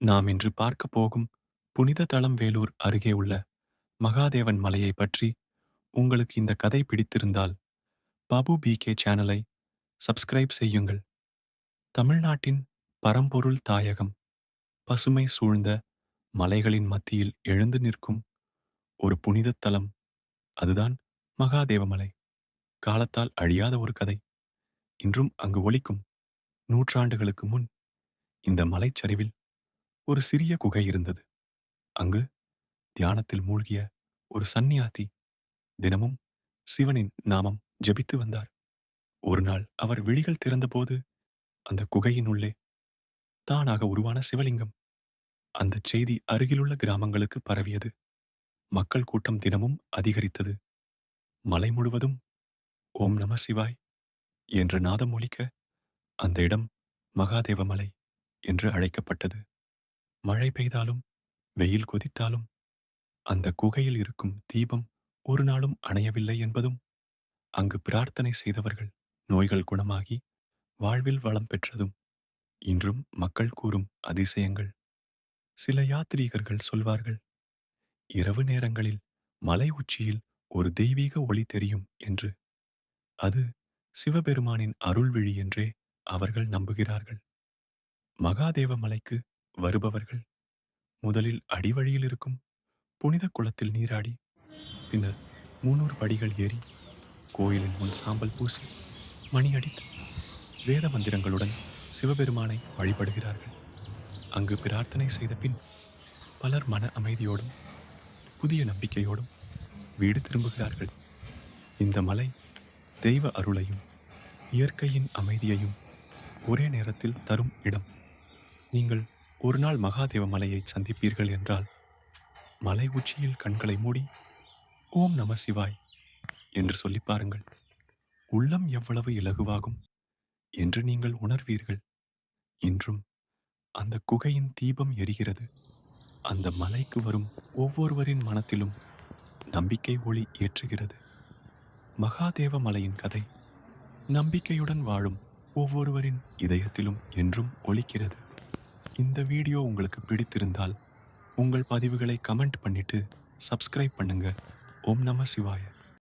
நாம் இன்று பார்க்க போகும் புனித தலம் வேலூர் அருகே உள்ள மகாதேவன் மலையை பற்றி உங்களுக்கு இந்த கதை பிடித்திருந்தால் பாபு பிகே சேனலை சப்ஸ்கிரைப் செய்யுங்கள். தமிழ்நாட்டின் பரம்பொருள் தாயகம் பசுமை சூழ்ந்த மலைகளின் மத்தியில் எழுந்து நிற்கும் ஒரு புனித தலம் அதுதான் மகாதேவமலை காலத்தால் அழியாத ஒரு கதை. இன்றும் அங்கு ஒலிக்கும் நூற்றாண்டுகளுக்கு முன் இந்த மலைச்சரிவில் ஒரு சிறிய குகை இருந்தது. அங்கு தியானத்தில் மூழ்கிய ஒரு சந்நியாதி தினமும் சிவனின் நாமம் ஜெபித்து வந்தார். ஒரு நாள் அவர் விழிகள் திறந்தபோது அந்த குகையின் உள்ளே தானாக உருவான சிவலிங்கம் அந்த செய்தி அருகிலுள்ள கிராமங்களுக்கு பரவியது. மக்கள் கூட்டம் தினமும் அதிகரித்தது. மலை முழுவதும் ஓம் நம சிவாய் என்று நாதம் ஒலிக்க அந்த இடம் மகாதேவமலை என்று அழைக்கப்பட்டது. மழை பெய்தாலும் வெயில் கொதித்தாலும் அந்த குகையில் இருக்கும் தீபம் ஒரு நாளும் அணையவில்லை என்பதும் அங்கு பிரார்த்தனை செய்தவர்கள் நோய்கள் குணமாகி வாழ்வில் வளம் பெற்றதும் இன்றும் மக்கள் கூறும் அதிசயங்கள். சில யாத்ரீகர்கள் சொல்வார்கள் இரவு நேரங்களில் மலை உச்சியில் ஒரு தெய்வீக ஒளி தெரியும் என்று. அது சிவபெருமானின் அருள்விழி என்றே அவர்கள் நம்புகிறார்கள். மகாதேவ மலைக்கு வருபவர்கள். முதலில் அடிவழியில் இருக்கும் புனித குளத்தில் நீராடி பின்னர் முன்னூறு படிகள் ஏறி கோயிலின் முன் சாம்பல் பூசி மணி அடித்து வேத மந்திரங்களுடன் சிவபெருமானை வழிபடுகிறார்கள். அங்கு பிரார்த்தனை செய்த பின் பலர் மன அமைதியோடும் புதிய நம்பிக்கையோடும் வீடு திரும்புகிறார்கள். இந்த மலை தெய்வ அருளையும் இயற்கையின் அமைதியையும் ஒரே நேரத்தில் தரும் இடம். நீங்கள் ஒரு நாள் மகாதேவ மலையை சந்திப்பீர்கள் என்றால் மலை உச்சியில் கண்களை மூடி ஓம் நம சிவாய் என்று சொல்லி பாருங்கள். உள்ளம் எவ்வளவு இலகுவாகும் என்று நீங்கள் உணர்வீர்கள். இன்றும் அந்த குகையின் தீபம் எரிகிறது. அந்த மலைக்கு வரும் ஒவ்வொருவரின் மனத்திலும் நம்பிக்கை ஒளி ஏற்றுகிறது. மகாதேவ மலையின் கதை நம்பிக்கையுடன் வாழும் ஒவ்வொருவரின் இதயத்திலும் என்றும் ஒலிக்கிறது. இந்த வீடியோ உங்களுக்கு பிடித்திருந்தால் உங்கள் பதிவுகளை கமெண்ட் பண்ணிவிட்டு சப்ஸ்கிரைப் பண்ணுங்கள் ஓம் நம சிவாய.